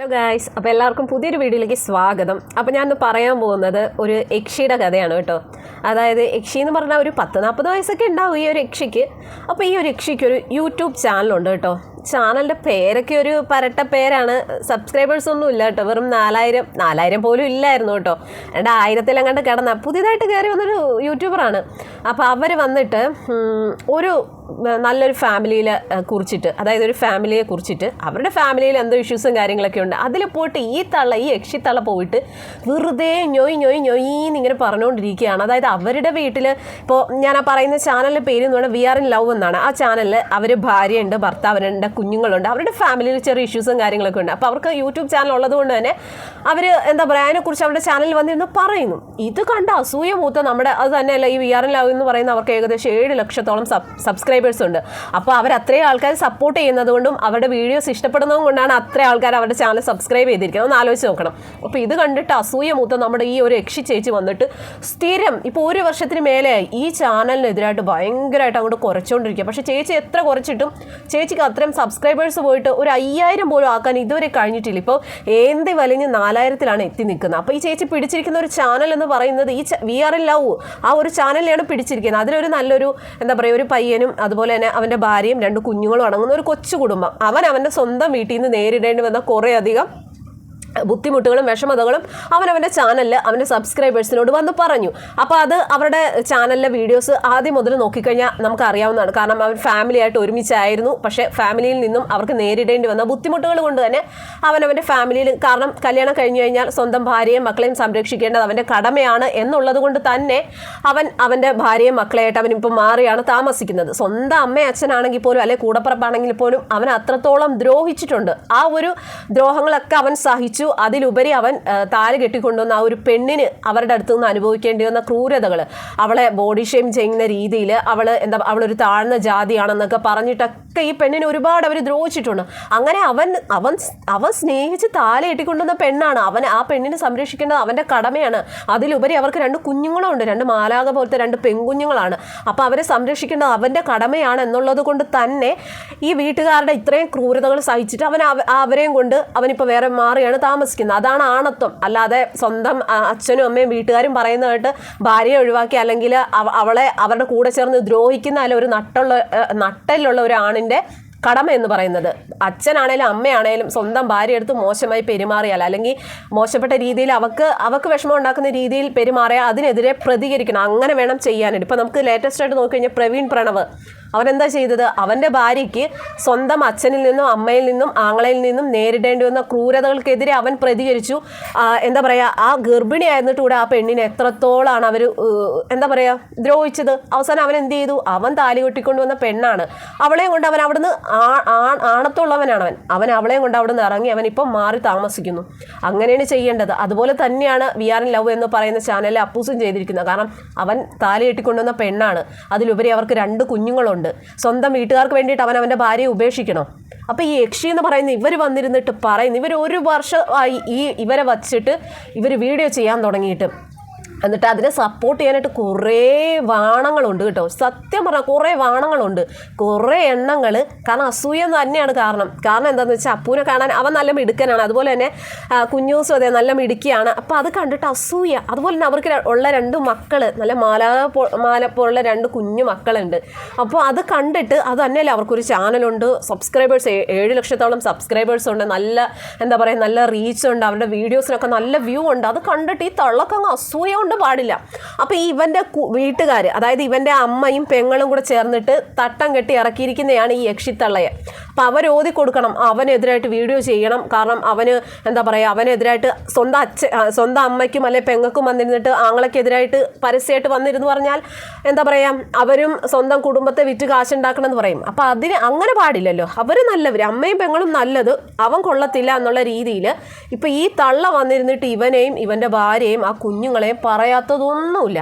Hello guys അപ്പോൾ എല്ലാവർക്കും പുതിയൊരു വീഡിയോയിലേക്ക് സ്വാഗതം. അപ്പോൾ ഞാനൊന്ന് പറയാൻ പോകുന്നത് ഒരു യക്ഷിയുടെ കഥയാണ് കേട്ടോ. അതായത് യക്ഷി എന്ന് പറഞ്ഞാൽ ഒരു പത്ത് നാൽപ്പത് വയസ്സൊക്കെ ഉണ്ടാവും ഈ ഒരു യക്ഷിക്ക്. അപ്പോൾ ഈ ഒരു യക്ഷിക്ക് ഒരു യൂട്യൂബ് ചാനലുണ്ട് കേട്ടോ. ചാനലിന്റെ പേരൊക്കെ ഒരു പരട്ട പേരാണ്. സബ്സ്ക്രൈബേഴ്സ് ഒന്നും ഇല്ല കേട്ടോ. വെറും നാലായിരം നാലായിരം പോലും ഇല്ലായിരുന്നു കേട്ടോ. എന്റെ ആയിരത്തിലങ്ങാണ്ട് കിടന്ന. പുതിയതായിട്ട് കയറി വന്നൊരു യൂട്യൂബറാണ് അപ്പോൾ അവർ വന്നിട്ട് ഒരു നല്ലൊരു ഫാമിലിയിലെ കുറിച്ചിട്ട് അതായത് ഒരു ഫാമിലിയെ കുറിച്ചിട്ട് അവരുടെ ഫാമിലിയിൽ എന്തോ ഇഷ്യൂസും കാര്യങ്ങളൊക്കെ ഉണ്ട്. അതിൽ പോയിട്ട് ഈ തള്ള ഈ യക്ഷി തള്ള പോയിട്ട് വെറുതെ ഞൊയ് ഞൊയ് ഞൊയ്ന്ന് ഇങ്ങനെ പറഞ്ഞുകൊണ്ടിരിക്കുകയാണ് അതായത് അവരുടെ വീട്ടിൽ ഇപ്പോൾ ഞാൻ ആ പറയുന്ന ചാനലിന്റെ പേര് എന്ന് പറഞ്ഞാൽ വി ആർ ഇൻ ലവ് എന്നാണ്. ആ ചാനലിൽ അവർ ഭാര്യയുണ്ട് ഭർത്താവിനുണ്ട് കുഞ്ഞുങ്ങളുണ്ട്. അവരുടെ ഫാമിലിയിൽ ചെറിയ ഇഷ്യൂസും കാര്യങ്ങളൊക്കെ ഉണ്ട്. അപ്പോൾ അവർക്ക് യൂട്യൂബ് ചാനൽ ഉള്ളതുകൊണ്ട് തന്നെ അവർ എന്താ പറയുക അതിനെക്കുറിച്ച് അവരുടെ ചാനലിൽ വന്നിരുന്നു പറയുന്നു. ഇത് കണ്ട അസൂയ മൂത്ത നമ്മുടെ അത് തന്നെയല്ല ഈ വി ആർ എൻ ലവ് എന്ന് പറയുന്ന അവർക്ക് ഏകദേശം ഏഴ് ലക്ഷത്തോളം സബ്സ്ക്രൈബേഴ്സ് ഉണ്ട്. അപ്പോൾ അവർ അത്രയും ആൾക്കാർ സപ്പോർട്ട് ചെയ്യുന്നതുകൊണ്ടും അവരുടെ വീഡിയോസ് ഇഷ്ടപ്പെടുന്നതും കൊണ്ടാണ് അത്ര ആൾക്കാർ അവരുടെ ചാനൽ സബ്സ്ക്രൈബ് ചെയ്തിരിക്കുന്നത്. ഒന്ന് ആലോചിച്ച് നോക്കണം. അപ്പോൾ ഇത് കണ്ടിട്ട് അസൂയ മൂത്ത നമ്മുടെ ഈ ഒരു യക്ഷി ചേച്ചി വന്നിട്ട് സ്ഥിരം ഇപ്പോൾ ഒരു വർഷത്തിന് മേലെയായി ഈ ചാനലിനെതിരായിട്ട് ഭയങ്കരമായിട്ട് അങ്ങോട്ട് കുറച്ചുകൊണ്ടിരിക്കുക പക്ഷേ ചേച്ചി എത്ര കുറച്ചിട്ടും ചേച്ചിക്ക് അത്രയും സബ്സ്ക്രൈബേഴ്സ് പോയിട്ട് ഒരു അയ്യായിരം പോലും ആക്കാൻ ഇതുവരെ കഴിഞ്ഞിട്ടില്ല. ഇപ്പോൾ ഏന്തി വലിഞ്ഞ് നാലായിരത്തിലാണ് എത്തി നിൽക്കുന്നത്. അപ്പോൾ ഈ ചേച്ചി പിടിച്ചിരിക്കുന്ന ഒരു ചാനൽ എന്ന് പറയുന്നത് ഈ വി ആർ എൽ ലവ് ആ ഒരു ചാനലിലാണ് പിടിച്ചിരിക്കുന്നത്. അതിലൊരു നല്ലൊരു എന്താ പറയുക ഒരു പയ്യനും അതുപോലെ തന്നെ അവന്റെ ഭാര്യയും രണ്ട് കുഞ്ഞുങ്ങളും അടങ്ങുന്ന ഒരു കൊച്ചു കുടുംബം. അവൻ അവന്റെ സ്വന്തം വീട്ടിൽ നിന്ന് നേരിടേണ്ടി വന്ന കുറേയധികം ബുദ്ധിമുട്ടുകളും വിഷമതകളും അവനവന്റെ ചാനലിൽ അവന്റെ സബ്സ്ക്രൈബേഴ്സിനോട് വന്ന് പറഞ്ഞു. അപ്പോൾ അത് അവരുടെ ചാനലിലെ വീഡിയോസ് ആദ്യം മുതൽ നോക്കിക്കഴിഞ്ഞാൽ നമുക്ക് അറിയാവുന്നതാണ് കാരണം അവർ ഫാമിലിയായിട്ട് ഒരുമിച്ചായിരുന്നു. പക്ഷേ ഫാമിലിയിൽ നിന്നും അവർക്ക് നേരിടേണ്ടി വന്ന ബുദ്ധിമുട്ടുകൾ കൊണ്ട് തന്നെ അവനവന്റെ ഫാമിലിയിൽ കാരണം കല്യാണം കഴിഞ്ഞു കഴിഞ്ഞാൽ സ്വന്തം ഭാര്യയും മക്കളെയും സംരക്ഷിക്കേണ്ടത് അവന്റെ കടമയാണ് എന്നുള്ളത് കൊണ്ട് തന്നെ അവൻ അവന്റെ ഭാര്യയും മക്കളെയായിട്ട് അവൻ മാറിയാണ് താമസിക്കുന്നത്. സ്വന്തം അമ്മ അച്ഛനാണെങ്കിൽ പോലും അല്ലെങ്കിൽ കൂടപ്പറപ്പാണെങ്കിൽ പോലും അവൻ അത്രത്തോളം ദ്രോഹിച്ചിട്ടുണ്ട്. ആ ഒരു ദ്രോഹങ്ങളൊക്കെ അവൻ സഹിച്ചു. അതിലുപരി അവൻ താൽ കെട്ടിക്കൊണ്ടുവന്ന ആ ഒരു പെണ്ണിന് അവരുടെ അടുത്ത് നിന്ന് അനുഭവിക്കേണ്ടി വന്ന ക്രൂരതകൾ അവളെ ബോഡി ഷെയിം ചെയ്യുന്ന രീതിയിൽ അവൾ എന്താ അവളൊരു താഴ്ന്ന ജാതിയാണെന്നൊക്കെ പറഞ്ഞിട്ടൊക്കെ ഈ പെണ്ണിനെ ഒരുപാട് അവർ ദ്രോഹിച്ചിട്ടുണ്ട്. അങ്ങനെ അവൻ അവൻ അവൻ സ്നേഹിച്ച് താല കെട്ടിക്കൊണ്ടുവന്ന പെണ്ണാണ്. അവൻ ആ പെണ്ണിനെ സംരക്ഷിക്കേണ്ടത് അവന്റെ കടമയാണ്. അതിലുപരി അവർക്ക് രണ്ട് കുഞ്ഞുങ്ങളുണ്ട്. രണ്ട് മാലാക പോലത്തെ രണ്ട് പെൺകുഞ്ഞുങ്ങളാണ്. അപ്പോൾ അവരെ സംരക്ഷിക്കേണ്ടത് അവന്റെ കടമയാണ് എന്നുള്ളത് കൊണ്ട് തന്നെ ഈ വീട്ടുകാരുടെ ഇത്രയും ക്രൂരതകൾ സഹിച്ചിട്ട് അവൻ അവരെയും കൊണ്ട് അവനിപ്പോൾ വേറെ മാറിയാണ് താമസിക്കുന്നത്. അതാണ് ആണത്വം. അല്ലാതെ സ്വന്തം അച്ഛനും അമ്മയും വീട്ടുകാരും പറയുന്നതായിട്ട് ഭാര്യയെ ഒഴിവാക്കി അല്ലെങ്കിൽ അവളെ അവരുടെ കൂടെ ചേർന്ന് ദ്രോഹിക്കുന്ന അല്ല ഒരു നട്ടുള്ള നട്ടലുള്ള ഒരു ആണിന്റെ കടമ എന്ന് പറയുന്നത്. അച്ഛനാണേലും അമ്മയാണേലും സ്വന്തം ഭാര്യ എടുത്ത് മോശമായി പെരുമാറിയാൽ അല്ലെങ്കിൽ മോശപ്പെട്ട രീതിയിൽ അവക്ക് അവക്ക് വിഷമം ഉണ്ടാക്കുന്ന രീതിയിൽ പെരുമാറിയാൽ അതിനെതിരെ പ്രതികരിക്കണം. അങ്ങനെ വേണം ചെയ്യാനായിട്ട്. ഇപ്പം നമുക്ക് ലേറ്റസ്റ്റ് ആയിട്ട് നോക്കിക്കഴിഞ്ഞാൽ പ്രവീൺ പ്രണവ്. അവനെന്താ ചെയ്തത്? അവന്റെ ഭാര്യയ്ക്ക് സ്വന്തം അച്ഛനിൽ നിന്നും അമ്മയിൽ നിന്നും ആങ്ങളയിൽ നിന്നും നേരിടേണ്ടി വന്ന ക്രൂരതകൾക്കെതിരെ അവൻ പ്രതികരിച്ചു. എന്താ പറയുക ആ ഗർഭിണി കൂടെ ആ പെണ്ണിനെ എത്രത്തോളാണ് അവർ എന്താ പറയുക ദ്രോഹിച്ചത്? അവസാനം അവൻ എന്ത് ചെയ്തു? അവൻ താലി കെട്ടിക്കൊണ്ട് വന്ന പെണ്ണാണ്. അവളെയും കൊണ്ട് അവൻ അവിടുന്ന് ആണത്തുള്ളവനാണ് അവൻ. അവൻ അവളെയും കൊണ്ട് അവിടുന്ന് ഇറങ്ങി അവൻ ഇപ്പം മാറി താമസിക്കുന്നു. അങ്ങനെയാണ് ചെയ്യേണ്ടത്. അതുപോലെ തന്നെയാണ് വി ആർ ഇൻ ലവ് എന്ന് പറയുന്ന ചാനലിൽ അപ്പൂസും ചെയ്തിരിക്കുന്നത്. കാരണം അവൻ താലി കെട്ടിക്കൊണ്ടുവന്ന പെണ്ണാണ്. അതിലുപരി അവർക്ക് രണ്ട് കുഞ്ഞുങ്ങളുണ്ട്. സ്വന്തം വീട്ടുകാർക്ക് വേണ്ടിയിട്ട് അവൻ അവന്റെ ഭാര്യയെ ഉപേക്ഷിക്കണോ? അപ്പോൾ ഈ യക്ഷി എന്ന് പറയുന്ന ഇവർ വന്നിരുന്നിട്ട് പറയുന്നു ഇവർ ഒരു വർഷമായി ഈ ഇവരെ വച്ചിട്ട് ഇവർ വീഡിയോ ചെയ്യാൻ തുടങ്ങിയിട്ട്. എന്നിട്ട് അതിനെ സപ്പോർട്ട് ചെയ്യാനായിട്ട് കുറേ വാണങ്ങളുണ്ട് കേട്ടോ. സത്യം പറഞ്ഞാൽ കുറേ വാണങ്ങളുണ്ട്. കുറേ എണ്ണങ്ങൾ. കാരണം അസൂയ തന്നെയാണ് കാരണം. കാരണം എന്താണെന്ന് വെച്ചാൽ അപ്പൂനെ കാണാൻ അവൻ നല്ല മിടുക്കനാണ്. അതുപോലെ തന്നെ കുഞ്ഞൂസും അതെ നല്ല മിടുക്കിയാണ്. അപ്പോൾ അത് കണ്ടിട്ട് അസൂയ. അതുപോലെ തന്നെ അവർക്ക് ഉള്ള രണ്ട് മക്കൾ നല്ല മാല മാല പോലുള്ള രണ്ട് കുഞ്ഞു മക്കളുണ്ട്. അപ്പോൾ അത് കണ്ടിട്ട് അത് തന്നെയല്ലേ അവർക്കൊരു ചാനലുണ്ട്. സബ്സ്ക്രൈബേഴ്സ് ഏഴ് ലക്ഷത്തോളം സബ്സ്ക്രൈബേഴ്സ് ഉണ്ട്. നല്ല എന്താ പറയുക നല്ല റീച്ച് ഉണ്ട്. അവരുടെ വീഡിയോസിനൊക്കെ നല്ല വ്യൂ ഉണ്ട്. അത് കണ്ടിട്ട് ഈ തള്ളക്കങ്ങ് അസൂയ കൊണ്ട് പാടില്ല. അപ്പോൾ ഈ ഇവന്റെ വീട്ടുകാർ അതായത് ഇവന്റെ അമ്മയും പെങ്ങളും കൂടെ ചേർന്നിട്ട് തട്ടം കെട്ടി ഇറക്കിയിരിക്കുന്നതാണ് ഈ യക്ഷിത്തള്ളയെ അപ്പോൾ അവർ ഓതി കൊടുക്കണം. അവനെതിരായിട്ട് വീഡിയോ ചെയ്യണം. കാരണം അവന് എന്താ പറയുക അവനെതിരായിട്ട് സ്വന്തം അച്ഛ സ്വന്തം അമ്മയ്ക്കും അല്ലെ പെങ്ങൾക്കും വന്നിരുന്നിട്ട് ആങ്ങളക്കെതിരായിട്ട് പരസ്യമായിട്ട് വന്നിരുന്നു പറഞ്ഞാൽ എന്താ പറയുക അവരും സ്വന്തം കുടുംബത്തെ വിറ്റ് കാശുണ്ടാക്കണം എന്ന് പറയും. അപ്പോൾ അതിന് അങ്ങനെ പാടില്ലല്ലോ. അവർ നല്ലവർ അമ്മയും പെങ്ങളും നല്ലത്. അവൻ കൊള്ളത്തില്ല എന്നുള്ള രീതിയിൽ ഇപ്പോൾ ഈ തള്ള വന്നിരുന്നിട്ട് ഇവനെയും ഇവന്റെ ഭാര്യയും ആ കുഞ്ഞുങ്ങളെയും പറയാത്തതൊന്നുമില്ല.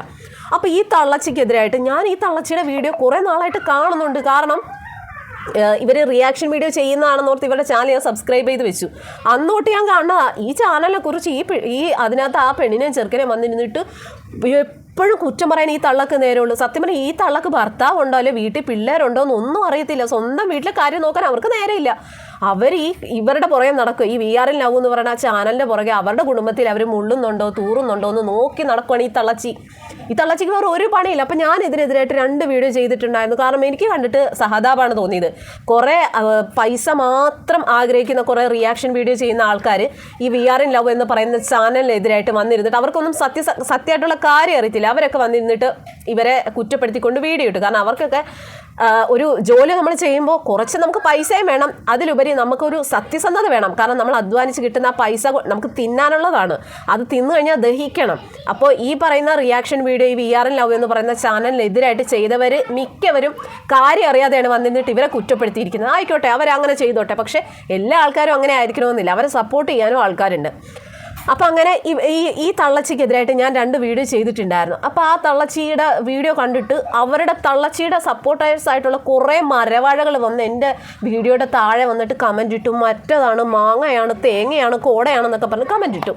അപ്പോൾ ഈ തള്ളച്ചയ്ക്കെതിരായിട്ട് ഞാൻ ഈ തള്ളച്ചയുടെ വീഡിയോ കുറേ നാളായിട്ട് കാണുന്നുണ്ട്. കാരണം ഇവർ റിയാക്ഷൻ വീഡിയോ ചെയ്യുന്നതാണെന്നോർത്ത് ഇവരുടെ ചാനൽ ഞാൻ സബ്സ്ക്രൈബ് ചെയ്ത് വെച്ചു. അന്നോട്ട് ഞാൻ കാണുന്നതാ ഈ ചാനലിനെ കുറിച്ച് ഈ ഈ അതിനകത്ത് ആ പെണ്ണിനെയും ചെറുക്കനെയും വന്നിരുന്നിട്ട് എപ്പോഴും കുറ്റം പറയാൻ ഈ തള്ളക്ക് നേരമുള്ളൂ സത്യം പറഞ്ഞാൽ ഈ തള്ളക്ക് ഭർത്താവ് ഉണ്ടോ അല്ലെ വീട്ടിൽ പിള്ളേരുണ്ടോ എന്നൊന്നും അറിയത്തില്ല. സ്വന്തം വീട്ടിലെ കാര്യം നോക്കാൻ അവർക്ക് നേരമില്ല അവർ ഈ ഇവരുടെ പുറകെ നടക്കും. ഈ വി ആർ എൽ ലവ് എന്ന് പറയുന്ന ആ ചാനലിന്റെ പുറകെ അവരുടെ കുടുംബത്തിൽ അവർ മുള്ളുന്നുണ്ടോ തൂറുന്നുണ്ടോ എന്ന് നോക്കി നടക്കുകയാണ് ഈ തള്ളച്ചി. ഈ തള്ളച്ചിക്ക് വേറെ ഒരു പണിയില്ല. അപ്പം ഞാൻ ഇതിനെതിരായിട്ട് രണ്ട് വീഡിയോ ചെയ്തിട്ടുണ്ടായിരുന്നു. കാരണം എനിക്ക് കണ്ടിട്ട് സഹതാപാണ് തോന്നിയത്. കുറേ പൈസ മാത്രം ആഗ്രഹിക്കുന്ന കുറേ റിയാക്ഷൻ വീഡിയോ ചെയ്യുന്ന ആൾക്കാർ ഈ വി ആർ എൻ ലവ് എന്ന് പറയുന്ന ചാനലിനെതിരായിട്ട് വന്നിരുന്നിട്ട് അവർക്കൊന്നും സത്യ സത്യമായിട്ടുള്ള കാര്യം അറിയത്തില്ല. അവരൊക്കെ വന്നിരുന്നിട്ട് ഇവരെ കുറ്റപ്പെടുത്തിക്കൊണ്ട് വീഡിയോ ഇട്ടു. കാരണം അവർക്കൊക്കെ ഒരു ജോലി നമ്മൾ ചെയ്യുമ്പോൾ കുറച്ച് നമുക്ക് പൈസയും വേണം. അതിലുപരി നമുക്കൊരു സത്യസന്ധത വേണം. കാരണം നമ്മൾ അധ്വാനിച്ച് കിട്ടുന്ന പൈസ നമുക്ക് തിന്നാനുള്ളതാണ്. അത് തിന്നു കഴിഞ്ഞാൽ ദഹിക്കണം. അപ്പോൾ ഈ പറയുന്ന റിയാക്ഷൻ വീഡിയോ ഈ വി ആർ എൻ ലവ് എന്ന് പറയുന്ന ചാനലിനെതിരായിട്ട് ചെയ്തവർ മിക്കവരും കാര്യം അറിയാതെയാണ് വന്നിരുന്നിട്ട് ഇവരെ കുറ്റപ്പെടുത്തിയിരിക്കുന്നത്. ആയിക്കോട്ടെ അവരങ്ങനെ ചെയ്തോട്ടെ. പക്ഷേ എല്ലാ ആൾക്കാരും അങ്ങനെ ആയിരിക്കണമെന്നില്ല. അവരെ സപ്പോർട്ട് ചെയ്യാനും ആൾക്കാരുണ്ട്. അപ്പം അങ്ങനെ ഈ ഈ തള്ളച്ചിക്കെതിരായിട്ട് ഞാൻ രണ്ട് വീഡിയോ ചെയ്തിട്ടുണ്ടായിരുന്നു. അപ്പോൾ ആ തള്ളച്ചിയുടെ വീഡിയോ കണ്ടിട്ട് അവരുടെ തള്ളച്ചിയുടെ സപ്പോർട്ടേഴ്സ് ആയിട്ടുള്ള കുറേ മരവാഴകൾ വന്ന് എന്റെ വീഡിയോയുടെ താഴെ വന്നിട്ട് കമന്റ് ഇട്ടു. മറ്റതാണ് മാങ്ങയാണ് തേങ്ങയാണ് കോടയാണെന്നൊക്കെ പറഞ്ഞ് കമന്റ് ഇട്ടു.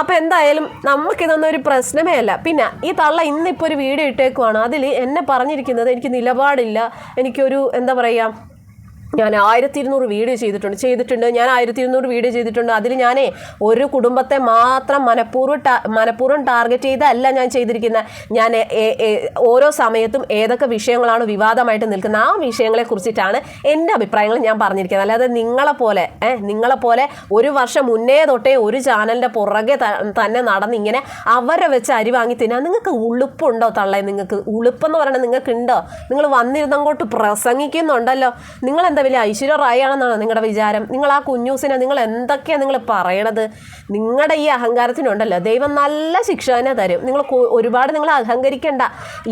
അപ്പോൾ എന്തായാലും നമുക്കിതൊന്നും ഒരു പ്രശ്നമേ അല്ല. പിന്നെ ഈ തള്ള ഇന്നിപ്പോൾ ഒരു വീഡിയോ ഇട്ടേക്കുവാണ്. അതിൽ എന്നെ പറഞ്ഞിരിക്കുന്നത് എനിക്ക് നിലപാടില്ല. എനിക്കൊരു എന്താ പറയുക ഞാൻ ആയിരത്തി ഇരുന്നൂറ് വീഡിയോ ചെയ്തിട്ടുണ്ട്. ചെയ്തിട്ടുണ്ട്. ഞാൻ ആയിരത്തി ഇരുന്നൂറ് വീഡിയോ ചെയ്തിട്ടുണ്ട്. അതിൽ ഞാനേ ഒരു കുടുംബത്തെ മാത്രം മനഃപൂർവം മനഃപൂർവം ടാർഗറ്റ് ചെയ്തല്ല ഞാൻ ചെയ്തിരിക്കുന്നത് ഞാൻ ഓരോ സമയത്തും ഏതൊക്കെ വിഷയങ്ങളാണ് വിവാദമായിട്ട് നിൽക്കുന്നത് ആ വിഷയങ്ങളെ കുറിച്ചിട്ടാണ് എന്റെ അഭിപ്രായങ്ങൾ ഞാൻ പറഞ്ഞിരിക്കുന്നത്. അല്ലാതെ നിങ്ങളെപ്പോലെ ഏഹ് നിങ്ങളെപ്പോലെ ഒരു വർഷം മുന്നേ തൊട്ടേ ഒരു ചാനലിന്റെ പുറകെ തന്നെ നടന്നിങ്ങനെ അവരെ വെച്ച് അരി വാങ്ങി തിന്നാൻ നിങ്ങൾക്ക് ഉളുപ്പുണ്ടോ തള്ളേ? നിങ്ങൾക്ക് ഉളുപ്പെന്ന് പറയണത് നിങ്ങൾക്ക് ഉണ്ടോ നിങ്ങൾ വന്നിരുന്നങ്ങോട്ട് പ്രസംഗിക്കുന്നുണ്ടല്ലോ. നിങ്ങൾ എന്താ വലിയ ഐശ്വര്യ റായി ആണെന്നാണ് നിങ്ങളുടെ വിചാരം? നിങ്ങൾ ആ കുഞ്ഞൂസിനെ നിങ്ങൾ എന്തൊക്കെയാണ് നിങ്ങൾ പറയണത്? നിങ്ങളുടെ ഈ അഹങ്കാരത്തിനുണ്ടല്ലോ. ദൈവം നല്ല ശിക്ഷ തന്നെ തരും. നിങ്ങൾ ഒരുപാട് നിങ്ങൾ അഹങ്കരിക്കേണ്ട.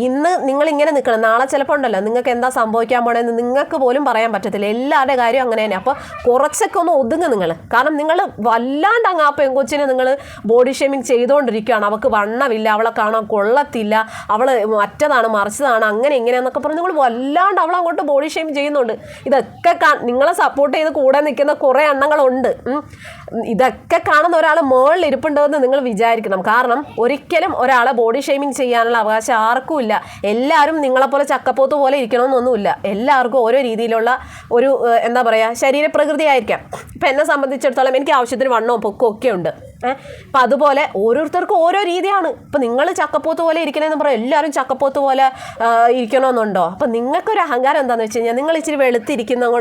ഇന്ന് നിങ്ങൾ ഇങ്ങനെ നിൽക്കണം നാളെ ചിലപ്പോൾ ഉണ്ടല്ലോ നിങ്ങൾക്ക് എന്താ സംഭവിക്കാൻ പോണെന്ന് നിങ്ങൾക്ക് പോലും പറയാൻ പറ്റത്തില്ല. എല്ലാവരുടെ കാര്യം അങ്ങനെ തന്നെ. അപ്പോൾ കുറച്ചൊക്കെ ഒന്ന് ഒതുങ്ങ് നിങ്ങൾ. കാരണം നിങ്ങൾ വല്ലാണ്ട് അങ്ങ് ആ പെങ്കൊച്ചിനെ നിങ്ങൾ ബോഡി ഷേമിങ് ചെയ്തുകൊണ്ടിരിക്കുകയാണ് അവൾക്ക് വണ്ണമില്ല അവളെ കാണാൻ കൊള്ളത്തില്ല അവൾ മറ്റതാണ് മറിച്ചതാണ് അങ്ങനെ ഇങ്ങനെ എന്നൊക്കെ പറഞ്ഞ് നിങ്ങൾ വല്ലാണ്ട് അവളെ അങ്ങോട്ട് ബോഡി ഷേമിങ് ചെയ്യുന്നുണ്ട് ഇതൊക്കെ നിങ്ങളെ സപ്പോർട്ട് ചെയ്ത് കൂടെ നിൽക്കുന്ന കുറേ എണ്ണങ്ങളുണ്ട്. ഇതൊക്കെ കാണുന്ന ഒരാൾ മുകളിൽ ഇരിപ്പുണ്ടോയെന്ന് നിങ്ങൾ വിചാരിക്കണം. കാരണം ഒരിക്കലും ഒരാളെ ബോഡി ഷെയ്മിങ് ചെയ്യാനുള്ള അവകാശം ആർക്കും ഇല്ല. എല്ലാവരും നിങ്ങളെപ്പോലെ ചക്കപ്പോത്ത് പോലെ ഇരിക്കണമെന്നൊന്നുമില്ല. എല്ലാവർക്കും ഓരോ രീതിയിലുള്ള ഒരു എന്താ പറയുക ശരീരപ്രകൃതി ആയിരിക്കാം ഇപ്പം എന്നെ സംബന്ധിച്ചിടത്തോളം എനിക്ക് ആവശ്യത്തിന് വണ്ണവും പൊക്കവും ഒക്കെ ഉണ്ട്. അപ്പം അതുപോലെ ഓരോരുത്തർക്കും ഓരോ രീതിയാണ്. ഇപ്പം നിങ്ങൾ ചക്കപ്പോത്ത് പോലെ ഇരിക്കണമെന്ന് പറയാം എല്ലാവരും ചക്കപ്പോത്ത് പോലെ ഇരിക്കണമെന്നുണ്ടോ അപ്പം നിങ്ങൾക്കൊരു അഹങ്കാരം എന്താണെന്ന് വെച്ച് കഴിഞ്ഞാൽ നിങ്ങൾ ഇച്ചിരി വെളുത്തിരിക്കുന്ന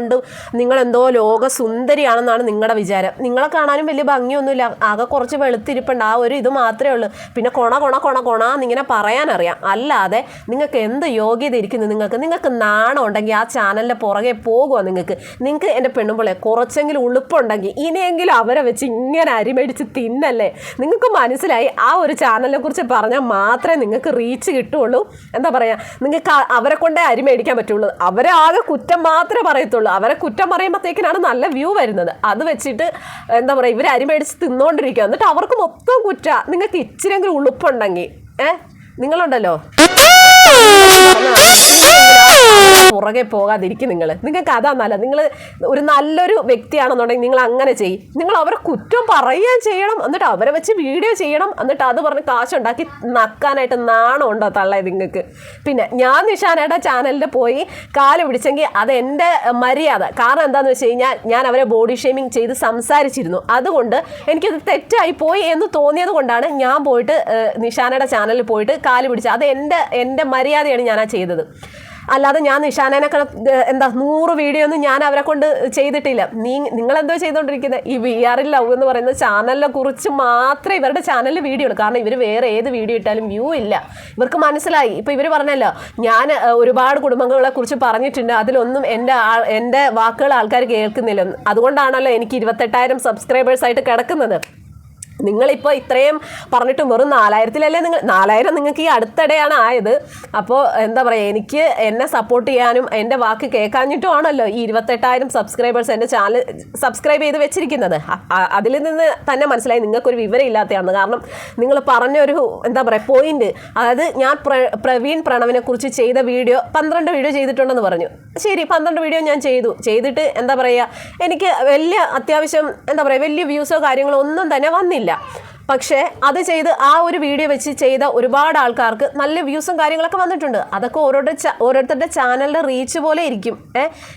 നിങ്ങൾ എന്തോ ലോക സുന്ദരിയാണെന്നാണ് നിങ്ങളുടെ വിചാരം. നിങ്ങളെ കാണാനും വലിയ ഭംഗിയൊന്നുമില്ല. ആകെ കുറച്ച് വെളുത്തിരിപ്പുണ്ട്. ആ ഒരു ഇത് മാത്രമേ ഉള്ളൂ. പിന്നെ കൊണ കൊണ കൊണ കൊണ എന്നിങ്ങനെ പറയാനറിയാം. അല്ലാതെ നിങ്ങൾക്ക് എന്ത് യോഗ്യത ഇരിക്കുന്നു നിങ്ങൾക്ക്? നിങ്ങൾക്ക് നാണം ഉണ്ടെങ്കിൽ ആ ചാനലിന്റെ പുറകെ പോകുമോ നിങ്ങൾക്ക്. നിങ്ങൾക്ക് എന്റെ പെണ്ണുമ്പിളെ കുറച്ചെങ്കിലും ഉളുപ്പുണ്ടെങ്കിൽ ഇനിയെങ്കിലും അവരെ വെച്ച് ഇങ്ങനെ അരിമേടിച്ച് തിന്നല്ലേ നിങ്ങൾക്ക് മനസ്സിലായി ആ ഒരു ചാനലിനെ കുറിച്ച് പറഞ്ഞാൽ മാത്രമേ നിങ്ങൾക്ക് റീച്ച് കിട്ടുള്ളൂ. എന്താ പറയുക നിങ്ങൾക്ക് അവരെ കൊണ്ടേ അരി മേടിക്കാൻ പറ്റുള്ളൂ. അവരെ ആകെ കുറ്റം മാത്രമേ പറയത്തുള്ളൂ. അവരെ കുറ്റം പറയുമ്പോഴത്തേക്കിനാണ് നല്ല വ്യൂ വരുന്നത്. അത് വെച്ചിട്ട് എന്താ പറയുക ഇവർ അരി മേടിച്ച് തിന്നുകൊണ്ടിരിക്കുക എന്നിട്ട് അവർക്ക് മൊത്തം കുറ്റ. നിങ്ങൾക്ക് ഇച്ചിരെങ്കിലും ഉളുപ്പുണ്ടെങ്കിൽ ഏഹ് നിങ്ങളുണ്ടല്ലോ? പുറകെ പോകാതിരിക്കും നിങ്ങൾ നിങ്ങൾക്ക് അതാ നല്ല നിങ്ങൾ ഒരു നല്ലൊരു വ്യക്തിയാണെന്നുണ്ടെങ്കിൽ നിങ്ങൾ അങ്ങനെ ചെയ്യും. നിങ്ങൾ അവരെ കുറ്റം പറയുകയും ചെയ്യണം. എന്നിട്ട് അവരെ വെച്ച് വീഡിയോ ചെയ്യണം. എന്നിട്ട് അത് പറഞ്ഞ് കാശുണ്ടാക്കി നക്കാനായിട്ട് നാണം ഉണ്ടോ തള്ളേ നിങ്ങൾക്ക്? പിന്നെ ഞാൻ നിഷാനയുടെ ചാനലിൽ പോയി കാൽ പിടിച്ചെങ്കിൽ അത് എന്റെ മര്യാദ. കാരണം എന്താണെന്ന് വെച്ച് കഴിഞ്ഞാൽ ഞാൻ അവരെ ബോഡി ഷേമിങ് ചെയ്ത് സംസാരിച്ചിരുന്നു. അതുകൊണ്ട് എനിക്കത് തെറ്റായി പോയി എന്ന് തോന്നിയത് കൊണ്ടാണ് ഞാൻ പോയിട്ട് നിഷാനയുടെ ചാനലിൽ പോയിട്ട് കാൽ പിടിച്ചത് അത് എന്റെ എന്റെ മര്യാദയാണ് ഞാൻ ആ ചെയ്തത്. അല്ലാതെ ഞാൻ നിഷാനേനെ എന്താ നൂറ് വീഡിയോ ഒന്നും ഞാൻ അവരെ കൊണ്ട് ചെയ്തിട്ടില്ല. നീ നിങ്ങൾ എന്തോ ചെയ്തുകൊണ്ടിരിക്കുന്നത് ഈ വി ആർ ലവ് എന്ന് പറയുന്ന ചാനലിനെ കുറിച്ച് മാത്രമേ ഇവരുടെ ചാനലിൽ വീഡിയോ ഉള്ളൂ കാരണം ഇവർ വേറെ ഏത് വീഡിയോ ഇട്ടാലും വ്യൂ ഇല്ല. ഇവർക്ക് മനസ്സിലായി. ഇപ്പം ഇവർ പറഞ്ഞല്ലോ ഞാൻ ഒരുപാട് കുടുംബങ്ങളെ കുറിച്ച് പറഞ്ഞിട്ടുണ്ട്. അതിലൊന്നും എന്റെ എന്റെ വാക്കുകൾ ആൾക്കാർ കേൾക്കുന്നില്ല. അതുകൊണ്ടാണല്ലോ എനിക്ക് ഇരുപത്തെട്ടായിരം സബ്സ്ക്രൈബേഴ്സായിട്ട് കിടക്കുന്നത്. നിങ്ങളിപ്പോൾ ഇത്രയും പറഞ്ഞിട്ടും വെറും നാലായിരത്തിലല്ലേ നിങ്ങൾ നാലായിരം നിങ്ങൾക്ക് ഈ അടുത്തിടെയാണ് ആയത്. അപ്പോൾ എന്താ പറയുക എനിക്ക് എന്നെ സപ്പോർട്ട് ചെയ്യാനും എന്റെ വാക്ക് കേൾക്കാഞ്ഞിട്ടും ആണല്ലോ ഈ ഇരുപത്തെട്ടായിരം സബ്സ്ക്രൈബേഴ്സ് എന്റെ ചാനൽ സബ്സ്ക്രൈബ് ചെയ്ത് വെച്ചിരിക്കുന്നത്. അതിൽ നിന്ന് തന്നെ മനസ്സിലായി നിങ്ങൾക്കൊരു വിവരം ഇല്ലാത്തതാണ് കാരണം നിങ്ങൾ പറഞ്ഞൊരു എന്താ പറയുക പോയിന്റ് അതായത് ഞാൻ പ്ര പ്രവീൺ പ്രണവിനെ കുറിച്ച് ചെയ്ത വീഡിയോ പന്ത്രണ്ട് വീഡിയോ ചെയ്തിട്ടുണ്ടെന്ന് പറഞ്ഞു. ശരി പന്ത്രണ്ട് വീഡിയോ ഞാൻ ചെയ്തു. ചെയ്തിട്ട് എന്താ പറയുക എനിക്ക് വലിയ അത്യാവശ്യം എന്താ പറയുക വലിയ വ്യൂസോ കാര്യങ്ങളോ ഒന്നും തന്നെ വന്നില്ല. ഇല്ല പക്ഷേ അത് ചെയ്ത് ആ ഒരു വീഡിയോ വെച്ച് ചെയ്ത ഒരുപാട് ആൾക്കാർക്ക് നല്ല വ്യൂസും കാര്യങ്ങളൊക്കെ വന്നിട്ടുണ്ട്. അതൊക്കെ ഓരോരുടെ ഓരോരുത്തരുടെ ചാനലിന്റെ റീച്ച് പോലെ ഇരിക്കും.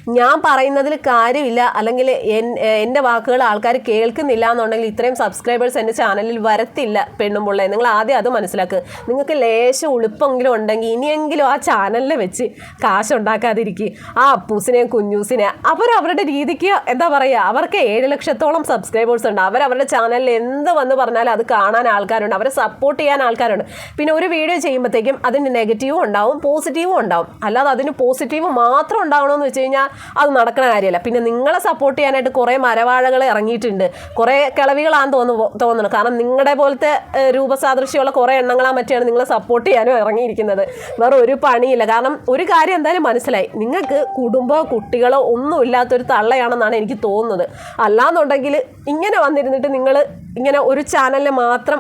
ഞാൻ പറയുന്നതിൽ കാര്യമില്ല. അല്ലെങ്കിൽ എൻ- എന്റെ വാക്കുകൾ ആൾക്കാർ കേൾക്കുന്നില്ല എന്നുണ്ടെങ്കിൽ ഇത്രയും സബ്സ്ക്രൈബേഴ്സ് എന്റെ ചാനലിൽ വരത്തില്ല പെണ്ണുമ്പുള്ളേ നിങ്ങൾ ആദ്യം അത് മനസ്സിലാക്കുക നിങ്ങൾക്ക് ലേശം ഉളുപ്പെങ്കിലും ഉണ്ടെങ്കിൽ ഇനിയെങ്കിലും ആ ചാനലിൽ വെച്ച് കാശ് ഉണ്ടാക്കാതിരിക്കുക ആ അപ്പൂസിനെയും കുഞ്ഞൂസിനെ അവർ അവരുടെ രീതിക്ക് എന്താ പറയുക? അവർക്ക് ഏഴ് ലക്ഷത്തോളം സബ്സ്ക്രൈബേഴ്സ് ഉണ്ട്. അവർ അവരുടെ ചാനലിൽ എന്ത് വന്ന് പറഞ്ഞാലും അത് കാണാൻ ആൾക്കാരുണ്ട് അവരെ സപ്പോർട്ട് ചെയ്യാൻ ആൾക്കാരുണ്ട്. പിന്നെ ഒരു വീഡിയോ ചെയ്യുമ്പോഴത്തേക്കും അതിന് നെഗറ്റീവും ഉണ്ടാവും പോസിറ്റീവും ഉണ്ടാവും. അല്ലാതെ അതിന് പോസിറ്റീവ് മാത്രം ഉണ്ടാവണമെന്ന് വെച്ച് കഴിഞ്ഞാൽ അത് നടക്കുന്ന കാര്യമല്ല പിന്നെ നിങ്ങളെ സപ്പോർട്ട് ചെയ്യാനായിട്ട് കുറേ മരവാഴകൾ ഇറങ്ങിയിട്ടുണ്ട്. കുറേ കിളവികളാന്ന് തോന്നുന്നു തോന്നുന്നു. കാരണം നിങ്ങളുടെ പോലത്തെ രൂപസാദൃശ്യമുള്ള കുറേ എണ്ണങ്ങളാ മറ്റാണ് നിങ്ങളെ സപ്പോർട്ട് ചെയ്യാനും ഇറങ്ങിയിരിക്കുന്നത്. വേറെ ഒരു പണിയില്ല. കാരണം ഒരു കാര്യം എന്തായാലും മനസ്സിലായി. നിങ്ങൾക്ക് കുടുംബമോ കുട്ടികളോ ഒന്നും ഇല്ലാത്തൊരു തള്ളയാണെന്നാണ് എനിക്ക് തോന്നുന്നത്. അല്ലാന്നുണ്ടെങ്കിൽ ഇങ്ങനെ വന്നിരുന്നിട്ട് നിങ്ങൾ ഇങ്ങനെ ഒരു ചാനലിനെ മാത്രം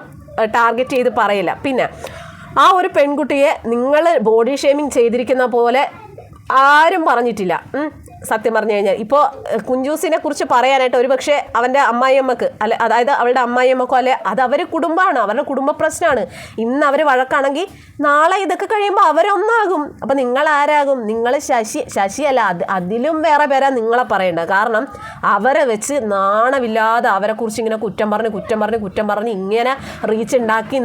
ടാർഗറ്റ് ചെയ്ത് പറയില്ല പിന്നെ ആ ഒരു പെൺകുട്ടിയെ നിങ്ങൾ ബോഡി ഷേമിങ് ചെയ്തിരിക്കുന്ന പോലെ ആരും പറഞ്ഞിട്ടില്ല. സത്യം പറഞ്ഞു കഴിഞ്ഞാൽ. ഇപ്പോൾ കുഞ്ചൂസിനെ കുറിച്ച് പറയാനായിട്ട് ഒരു പക്ഷേ അവന്റെ അമ്മായിയമ്മക്ക് അല്ലെ അതായത് അവളുടെ അമ്മായിയമ്മക്കോ അല്ലെ അത് അവർ കുടുംബമാണ് അവരുടെ കുടുംബ പ്രശ്നമാണ് ഇന്ന് അവർ വഴക്കാണെങ്കിൽ നാളെ ഇതൊക്കെ കഴിയുമ്പോൾ അവരൊന്നാകും. അപ്പം നിങ്ങൾ ആരാകും? നിങ്ങൾ ശശി ശശിയല്ല അത് അതിലും വേറെ പേരാ നിങ്ങളെ പറയേണ്ടത്. കാരണം അവരെ വെച്ച് നാണമില്ലാതെ അവരെക്കുറിച്ച് ഇങ്ങനെ കുറ്റം പറഞ്ഞ് കുറ്റം പറഞ്ഞ് കുറ്റം പറഞ്ഞ് ഇങ്ങനെ റീച്ച് ഉണ്ടാക്കി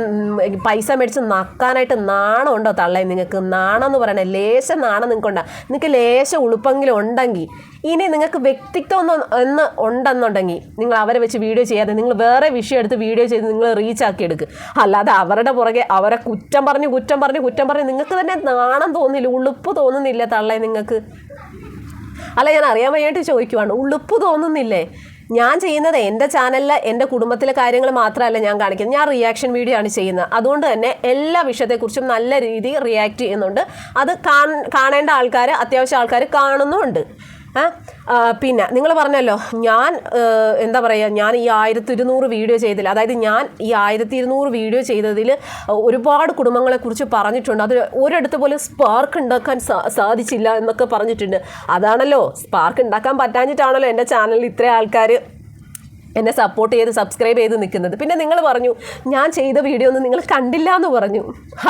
പൈസ മേടിച്ച് നക്കാനായിട്ട് നാണമുണ്ടോ തള്ളേ നിങ്ങൾക്ക് നാണം എന്ന് പറയണേ ലേശം നാണം നിങ്ങൾക്കുണ്ടോ നിങ്ങൾക്ക് ലേശം ഉളുപ്പെങ്കിലും ഉണ്ടെങ്കിൽ ഇനി നിങ്ങൾക്ക് വ്യക്തിത്വം എന്ന് ഉണ്ടെന്നുണ്ടെങ്കിൽ നിങ്ങൾ അവരെ വെച്ച് വീഡിയോ ചെയ്യാതെ നിങ്ങൾ വേറെ വിഷയം എടുത്ത് വീഡിയോ ചെയ്ത് നിങ്ങൾ റീച്ച് ആക്കി എടുക്കുക അല്ലാതെ അവരുടെ പുറകെ അവരെ കുറ്റം പറഞ്ഞ് കുറ്റം പറഞ്ഞ് കുറ്റം പറഞ്ഞ് നിങ്ങൾക്ക് തന്നെ നാണം തോന്നില്ല ഉളുപ്പ് തോന്നുന്നില്ല തള്ളേ നിങ്ങൾക്ക്. അല്ല ഞാൻ അറിയാൻ വയ്യായിട്ട് ചോദിക്കുവാണ് ഉളുപ്പ് തോന്നുന്നില്ലേ? ഞാൻ ചെയ്യുന്നത് എന്റെ ചാനലിൽ എന്റെ കുടുംബത്തിലെ കാര്യങ്ങൾ മാത്രമല്ല ഞാൻ കാണിക്കുന്നത്. ഞാൻ റിയാക്ഷൻ വീഡിയോ ആണ് ചെയ്യുന്നത്. അതുകൊണ്ട് തന്നെ എല്ലാ വിഷയത്തെക്കുറിച്ചും നല്ല രീതിയിൽ റിയാക്ട് ചെയ്യുന്നുണ്ട്. അത് കാണേണ്ട ആൾക്കാർ അത്യാവശ്യം ആൾക്കാർ കാണുന്നുമുണ്ട്. പിന്നെ നിങ്ങൾ പറഞ്ഞല്ലോ ഞാൻ എന്താ പറയുക ഞാൻ ഈ ആയിരത്തി ഇരുന്നൂറ് വീഡിയോ ചെയ്തതിൽ അതായത് ഞാൻ ഈ ആയിരത്തി ഇരുന്നൂറ് വീഡിയോ ചെയ്തതിൽ ഒരുപാട് കുടുംബങ്ങളെക്കുറിച്ച് പറഞ്ഞിട്ടുണ്ട്. അത് ഒരിടത്ത് പോലും സ്പാർക്ക് ഉണ്ടാക്കാൻ സാധിച്ചില്ല എന്നൊക്കെ പറഞ്ഞിട്ടുണ്ട്. അതാണല്ലോ സ്പാർക്ക് ഉണ്ടാക്കാൻ പറ്റാഞ്ഞിട്ടാണല്ലോ എന്റെ ചാനലിൽ ഇത്രയും ആൾക്കാർ എന്നെ സപ്പോർട്ട് ചെയ്ത് സബ്സ്ക്രൈബ് ചെയ്ത് നിൽക്കുന്നത്. പിന്നെ നിങ്ങൾ പറഞ്ഞു ഞാൻ ചെയ്ത വീഡിയോ ഒന്നും നിങ്ങൾ കണ്ടില്ല എന്ന് പറഞ്ഞു.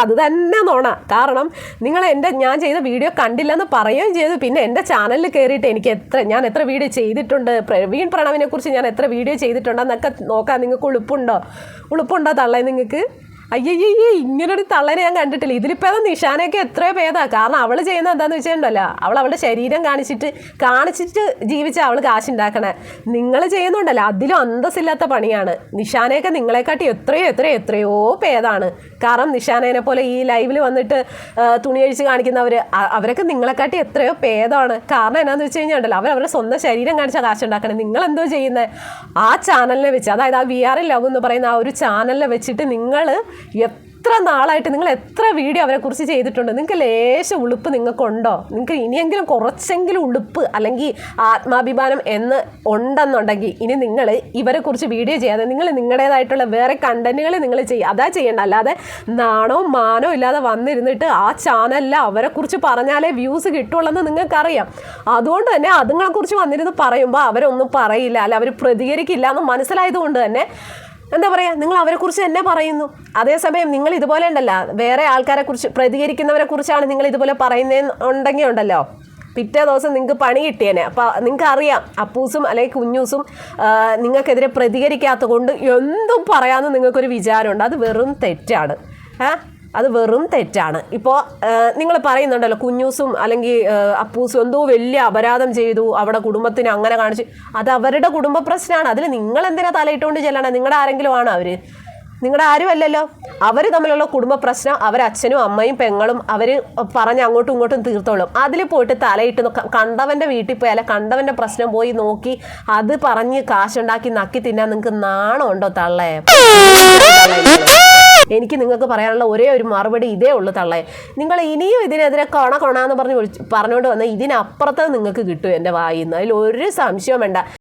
അത് തന്നെ നോണ. കാരണം നിങ്ങൾ എന്റെ ഞാൻ ചെയ്ത വീഡിയോ കണ്ടില്ല എന്ന് പറയുകയും ചെയ്തു. പിന്നെ എന്റെ ചാനലിൽ കയറിയിട്ട് എനിക്ക് എത്ര ഞാൻ എത്ര വീഡിയോ ചെയ്തിട്ടുണ്ട് പ്രവീൺ പ്രണവിനെക്കുറിച്ച് ഞാൻ എത്ര വീഡിയോ ചെയ്തിട്ടുണ്ടെന്നൊക്കെ നോക്കാൻ നിങ്ങൾക്ക് ഉളുപ്പുണ്ടോ? ഉളുപ്പുണ്ടോ തള്ളേ നിങ്ങൾക്ക് അയ്യയ്യേ ഇങ്ങനൊരു തള്ളനെ ഞാൻ കണ്ടിട്ടില്ല. ഇതിലിപ്പോൾ നിഷാനൊക്കെ എത്രയോ ഭേദാ കാരണം അവൾ ചെയ്യുന്ന എന്താന്ന് വെച്ചിട്ടുണ്ടല്ലോ. അവൾ അവളുടെ ശരീരം കാണിച്ചിട്ട് കാണിച്ചിട്ട് ജീവിച്ച അവൾ കാശുണ്ടാക്കണേ. നിങ്ങൾ ചെയ്യുന്നുണ്ടല്ലോ. അതിലും അന്തസ്സില്ലാത്ത പണിയാണ്. നിഷാനയൊക്കെ നിങ്ങളെക്കാട്ടി എത്രയോ എത്രയോ എത്രയോ ഭേദാണ് കാരണം നിഷാനേനെ പോലെ ഈ ലൈവിൽ വന്നിട്ട് തുണി അഴിച്ച് കാണിക്കുന്നവർ അവരൊക്കെ നിങ്ങളെക്കാട്ടി എത്രയോ ഭേദമാണ് കാരണം എന്നാന്ന് വെച്ച് കഴിഞ്ഞാൽ ഉണ്ടല്ലോ അവർ അവരുടെ സ്വന്തം ശരീരം കാണിച്ച കാശുണ്ടാക്കണേ. നിങ്ങൾ എന്തോ ചെയ്യുന്നത് ആ ചാനലിനെ വെച്ച് അതായത് ആ വി ആർ ലവ് എന്ന് പറയുന്ന ആ ഒരു ചാനലിനെ വെച്ചിട്ട് നിങ്ങൾ എത്ര നാളായിട്ട് നിങ്ങൾ എത്ര വീഡിയോ അവരെ കുറിച്ച് ചെയ്തിട്ടുണ്ട്? നിങ്ങൾക്ക് ലേശം ഉളുപ്പ് നിങ്ങൾക്കുണ്ടോ? നിങ്ങൾക്ക് ഇനിയെങ്കിലും കുറച്ചെങ്കിലും ഉളുപ്പ് അല്ലെങ്കിൽ ആത്മാഭിമാനം എന്ന് ഉണ്ടെന്നുണ്ടെങ്കിൽ ഇനി നിങ്ങൾ ഇവരെ കുറിച്ച് വീഡിയോ ചെയ്യാതെ നിങ്ങൾ നിങ്ങളുടേതായിട്ടുള്ള വേറെ കണ്ടന്റുകൾ നിങ്ങൾ ചെയ്യുക അതാ ചെയ്യേണ്ട. അല്ലാതെ നാണോ മാനോ ഇല്ലാതെ വന്നിരുന്നിട്ട് ആ ചാനലിൽ അവരെ കുറിച്ച് പറഞ്ഞാലേ വ്യൂസ് കിട്ടുള്ളൂ നിങ്ങൾക്കറിയാം. അതുകൊണ്ട് തന്നെ അതുങ്ങളെ കുറിച്ച് വന്നിരുന്ന് പറയുമ്പോൾ അവരൊന്നും പറയില്ല. അല്ല അവർ പ്രതികരിക്കില്ല എന്ന് മനസ്സിലായതുകൊണ്ട് തന്നെ എന്താ പറയുക നിങ്ങൾ അവരെക്കുറിച്ച് തന്നെ പറയുന്നു. അതേസമയം നിങ്ങൾ ഇതുപോലെ ഉണ്ടല്ല വേറെ ആൾക്കാരെ കുറിച്ച് പ്രതികരിക്കുന്നവരെ കുറിച്ചാണ് നിങ്ങൾ ഇതുപോലെ പറയുന്നതെന്ന് ഉണ്ടെങ്കിൽ ഉണ്ടല്ലോ. പിറ്റേ ദിവസം നിങ്ങൾക്ക് പണി കിട്ടിയേനെ. അപ്പോൾ നിങ്ങൾക്ക് അറിയാം അപ്പൂസും അല്ലെങ്കിൽ കുഞ്ഞൂസും നിങ്ങൾക്കെതിരെ പ്രതികരിക്കാത്ത കൊണ്ട് എന്തും പറയാമെന്ന് നിങ്ങൾക്കൊരു വിചാരമുണ്ട്. അത് വെറും തെറ്റാണ്. ഏ? അത് വെറും തെറ്റാണ്. ഇപ്പോൾ നിങ്ങൾ പറയുന്നുണ്ടല്ലോ കുഞ്ഞൂസും അല്ലെങ്കിൽ അപ്പൂസും എന്തോ വലിയ അപരാധം ചെയ്തു അവിടെ കുടുംബത്തിന് അങ്ങനെ കാണിച്ചു. അത് അവരുടെ കുടുംബ പ്രശ്നമാണ്. അതിൽ നിങ്ങൾ എന്തിനാ തലയിട്ടുകൊണ്ട് ചെല്ലണം? നിങ്ങളുടെ ആരെങ്കിലും ആണോ അവർ നിങ്ങളുടെ ആരുമല്ലല്ലോ അവർ തമ്മിലുള്ള കുടുംബ പ്രശ്നം അവർ അച്ഛനും അമ്മയും പെങ്ങളും അവർ പറഞ്ഞ് അങ്ങോട്ടും ഇങ്ങോട്ടും തീർത്തോളും. അതിൽ പോയിട്ട് തലയിട്ട് കണ്ടവന്റെ വീട്ടിൽ പോയി അല്ല കണ്ടവന്റെ പ്രശ്നം പോയി നോക്കി അത് പറഞ്ഞ് കാശുണ്ടാക്കി നക്കി തിന്നാൻ നിങ്ങൾക്ക് നാണമുണ്ടോ തള്ളേ? എനിക്ക് നിങ്ങൾക്ക് പറയാനുള്ള ഒരേ ഒരു മറുപടി ഇതേ ഉള്ളു തള്ളേ. നിങ്ങൾ ഇനിയും ഇതിനെതിരെ കൊണ കൊണ എന്ന് പറഞ്ഞ് പറഞ്ഞുകൊണ്ട് വന്നാൽ ഇതിനപ്പുറത്ത് നിങ്ങൾക്ക് കിട്ടും എന്റെ വായിന്ന്. അതിൽ ഒരു സംശയവും വേണ്ട.